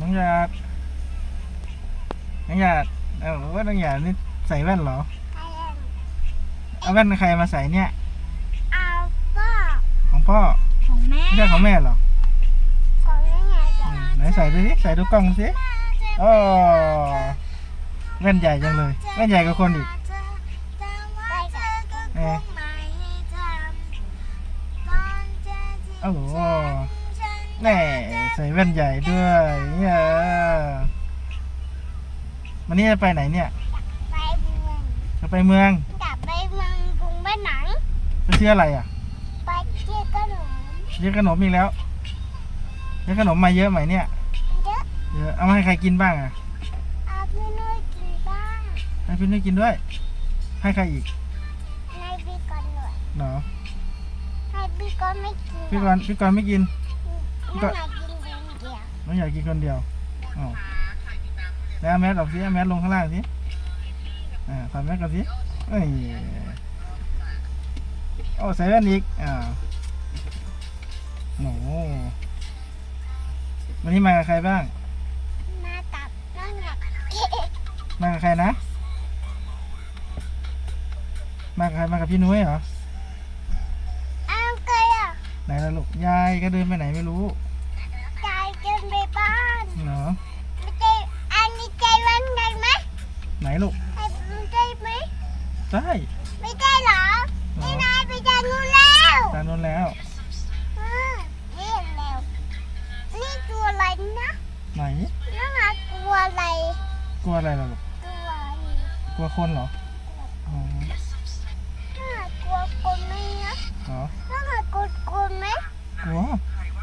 น้องหยาดน้องหยาดเออว่าน้องหยาดนี่ใส่แว่นเหรอใครเล่นเอาแว่นใครมาใส่เนี่ย เอาพ่อของพ่อ ของแม่ไม่ใช่ของแม่เหรอ ของแม่ไงอืจ๊ะมไหนใส่ดูสิใส่ดูกล้องสิโอ้แว่นใหญ่จังเลย แว่นใหญ่กว่าคนอีกเออโอ้โหแน่ใส่แว่นใหญ่ด้วยเนี่ยวันนี้จะไปไหนเนี่ย ไปเมืองจะไปเมืองกลับไปเมืองกรุงบ้านหนังไปซื้ออะไรอะ ไปเที่ยวขนมซื้อขนมอีกแล้วซื้อขนมมาเยอะไหมเนี่ย เยอะ เยอะ เอามาให้ใครกินบ้างอะ เอาพี่นุ้ยกินบ้าง ให้พี่นุ้ยกินด้วย ให้ใครอีกในพี่ก่อนด้วยเนาะให้พี่ก่อนไม่กินพี่กรณ์พี่กรณ์ไม่กินน้องอยากกินค นเดียวน้องอยากกินคนเดียวอ๋อแล้วเอาแมสออกสิเอาแมสลงข้างล่างสิอ่าถอดแมสก่อนสิเอ้ยโอ้ใส่แว่นอีกอ่าโอ้โหวันนี้มากับใครบ้าง มาตับน้องอยากมากับใครนะ มากับใครมากับพี่นุ้ยเหรอเอาเกยอะไหนล่ะลูกยายก็เดินไปไหนไม่รู้ นลูกให้มันใจไหมได้ไม่ได้เหรอเหรนี่อนายไปจานนู้นแล้วตามนู้นแล้วอืมนี่แล้วนี่ตัวอะไรนะไหนน้องอะกลัวอะไร กลัวอะไรล่ะลูกตัวนี้กลัวคนเหรออ๋อน้องอะกลัวคนไหมนะเหรอน้องอะกลัวคนไหมกลัว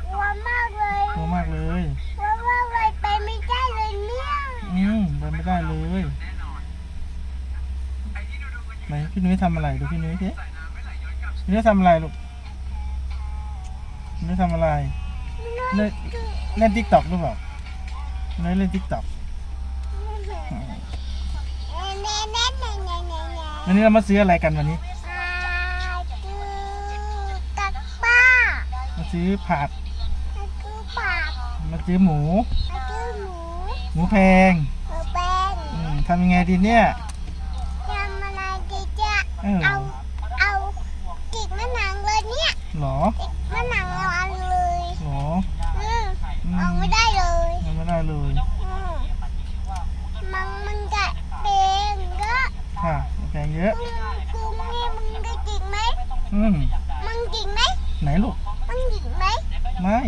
กลัวมากเลยกลัวมากเลยกลัวมากเลยไปไม่ได้เลยเนี่ยอืมไปไม่ได้เลยไหน พี่นุ้ยทำอะไรดูพี่นุ้ยสิพี่นุ้ยทำอะไรลูกพี่นุ้ยทำอะไรเล่นเล่นทิกตอกหรือเปล่าพี่นุ้ยเล่นทิกตอกเน่เน่เน่เน่เน่เน่วันนี้เรามาซื้ออะไรกันวันนี้อ่าจือกักป้ามาซื้อผัดมาจือปากมาซื้อหมูมาจือหมูหมูแพงหมูแบนอืมทำยังไงดีเนี่ย ทำอะไรดีจ้ะ เออเอาเอาจิกมะนาวเลยเนี่ยหรอจิกมะนาวอันเลยหรออืมอืเอาไม่ได้เลยทำไม่ได้เลยอืมมันมันจะเป็นก็ค่ะแพงเยอะกูกูนี่มึงได้จิกไหมอืมมึงจิกไหมไหนลูกมึงจิกไหมไม่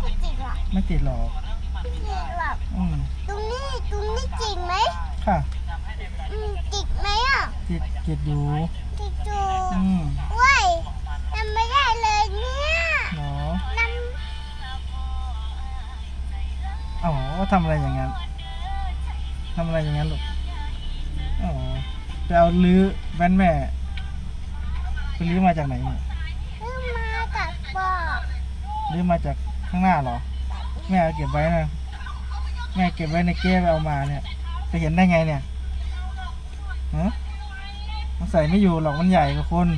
ไม่จิกหรอกไม่ติดหรอกไม่จิกหรอกอืมตรงนี้ตรงนี้จิกไหมค่ะอืมจิ กไหมอะติดติดอยู่จิกจูอืมเว้ยทำไม่ได้เลยเนี่ยหรอน้อ๋อทำอะไรอย่างนั้นทำอะไรอย่างนั้นลูกอ๋อไปเอาลื้อแว่นแม่ไปลื้อมาจากไหนเนี่ยำขึ้นมากับปอลื้อมาจากข้างหน้าเหรอ แม่เอาเก็บไว้นะ แม่เก็บไว้ในเก้ไปเอามาเนี่ย ไปเห็นได้ไงเนี่ยฮะ มันใส่ไม่อยู่หรอกมันใหญ่กว่าคน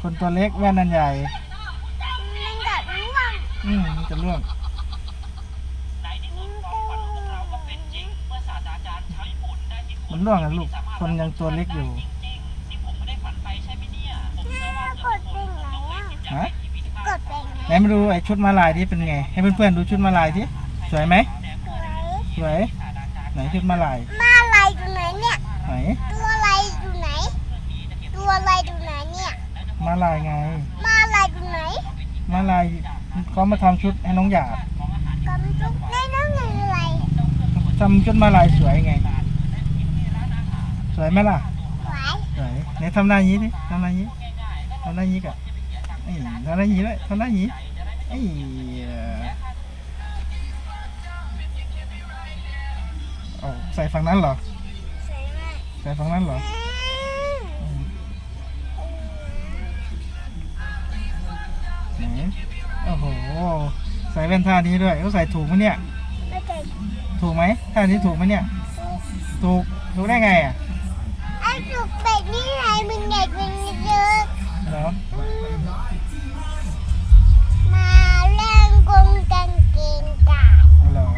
คนตัวเล็กแว่นนันใหญ่ มันกับร่วงอืมมันจะร่วงมันร่วงนะลูก คนยังตัวเล็กอยู่กดเป็นไงอะฮะกดเป็นไงไหนมาดูไอ้ชุดมาลายที่เป็นไง ให้เพื่อนๆดูชุดมาลายที่สวยไหมสวยสวยไหนชุดมาลายมาอะไรอยู่ไหนเนี่ย ไหน ตัวอะไรอยู่ไหน ตัวอะไรอยู่ไหนเนี่ย มาลายไง มาอะไรอยู่ไหนมาลายเขามาทำชุดให้น้องหยาดกำจุกได้น้องไงอะไรทำชุดมาลายสวยไง สวยไหมล่ะสวยสวยไหนทำหน้ายี้ดิทำหน้ายี้ทำหน้ายี้กับไอ้ยทำหน้ายี้ด้วยทำหน้ายี้ไอ้ยเอาใส่ฝั่งนั้นเหรอ สวยมากใส่ฝั่งนั้นเหรออื แว่นท่านี้ด้วยเขาใส่ถูกไหมเนี่ย ไม่ถูกไหมท่านี้ถูกไหมเนี่ย ถูก ถูกได้ไงอะไอ้ถูกเป็นี่ไรมันใหญ่เป็นเยอะเหรอมาเล่นกงกันเกงกันเหรอ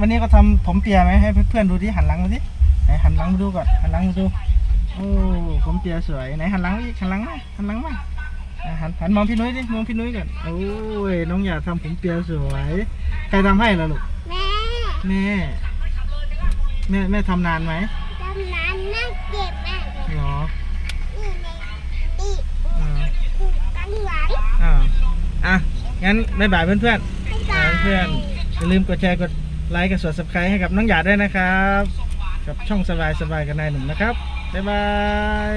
วันนี้ก็ทำผมเปียไหมให้เพื่อนดูที่หันหลังมาสิไหนหันหลังมาดูก่อนหันหลังมาดูโอ้ผมเปียสวยไหนหันหลังอีกหันหลังมาหันหลังมา หันหันมองพี่นุ้ยดิมองพี่นุ้ยก่อนโอ้ยน้องอยากทำผมเปียสวย ใครทำให้ล่ะลูกแม่แม่แม่แม่ทำนานไหมตำนานน่าเจ็บมากเลยหรอนี่ในนี่อ่ากันหลังอ่าอะงั้นบ๊ายบายเพื่อนๆบ๊ายบายเพื่อนๆอย่าลืมกดแชร์กดไลค์กด subscribe ให้กับน้องหยาดด้วยนะครับ กับช่องสบายสบายกับนายหนุ่มนะครับบ๊ายบาย